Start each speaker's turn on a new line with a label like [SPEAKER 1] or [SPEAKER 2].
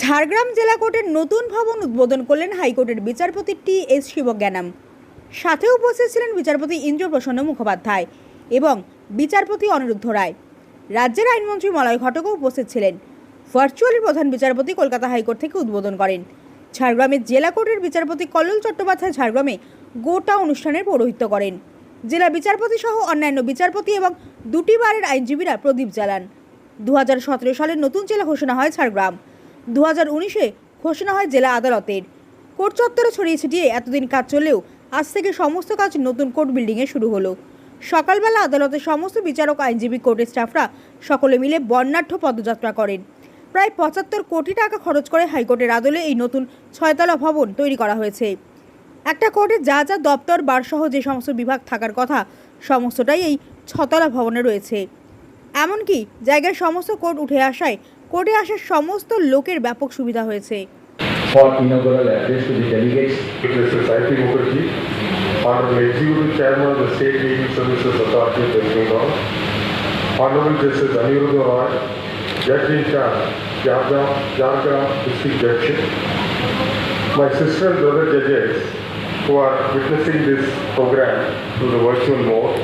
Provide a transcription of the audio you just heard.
[SPEAKER 1] ঝাড়গ্রাম জেলা কোর্টের নতুন ভবন উদ্বোধন করলেন হাইকোর্টের বিচারপতি টি এস শিবজ্ঞানম। সাথে উপস্থিত ছিলেন বিচারপতি ইন্দ্রপ্রসন্ন মুখোপাধ্যায় এবং বিচারপতি অনিরুদ্ধ রায়। রাজ্যের আইনমন্ত্রী মলয় ঘটকও উপস্থিত ছিলেন। ভার্চুয়ালি প্রধান বিচারপতি কলকাতা হাইকোর্ট থেকে উদ্বোধন করেন। ঝাড়গ্রামের জেলা কোর্টের বিচারপতি কল্লোল চট্টোপাধ্যায় ঝাড়গ্রামে গোটা অনুষ্ঠানের পৌরোহিত্য করেন। জেলা বিচারপতি সহ অন্যান্য বিচারপতি এবং দুটি বারের আইনজীবীরা প্রদীপ জ্বালান। দু সালের নতুন জেলা ঘোষণা হয় ঝাড়গ্রাম। দু হাজার উনিশে ঘোষণা হয় জেলা আদালতের। কোর্ট চত্বরে ছড়িয়ে ছিটিয়ে এতদিন কাজ চললেও আজ থেকে সমস্ত কাজ নতুন কোর্ট বিল্ডিংয়ে শুরু হলো। সকালবেলা আদালতের সমস্ত বিচারক, আইনজীবী, কোর্টের স্টাফরা সকলে মিলে বর্ণাঢ্য পদযাত্রা করেন। প্রায় পঁচাত্তর কোটি টাকা খরচ করে হাইকোর্টের আদলে এই নতুন ছয়তলা ভবন তৈরি করা হয়েছে। একটা কোর্টে যা যা দপ্তর, বারসহ যে সমস্ত বিভাগ থাকার কথা, সমস্তটাই এই ছতলা ভবনে রয়েছে। এমনকি জায়গায় সমস্ত কোর্ট উঠে আসায় কোর্টে আসার সমস্ত লোকের ব্যাপক সুবিধা হয়েছে
[SPEAKER 2] for inaugural address to the delegates.
[SPEAKER 3] Mr. Saifi Mukherjee, Honorable Executive Chairman of the State Legal Services Authority of West Bengal, Honorable Justice Aniruddha Roy, Judge in charge, Jharkhand District Judge, my sister and brother judges who are witnessing this program through the virtual mode,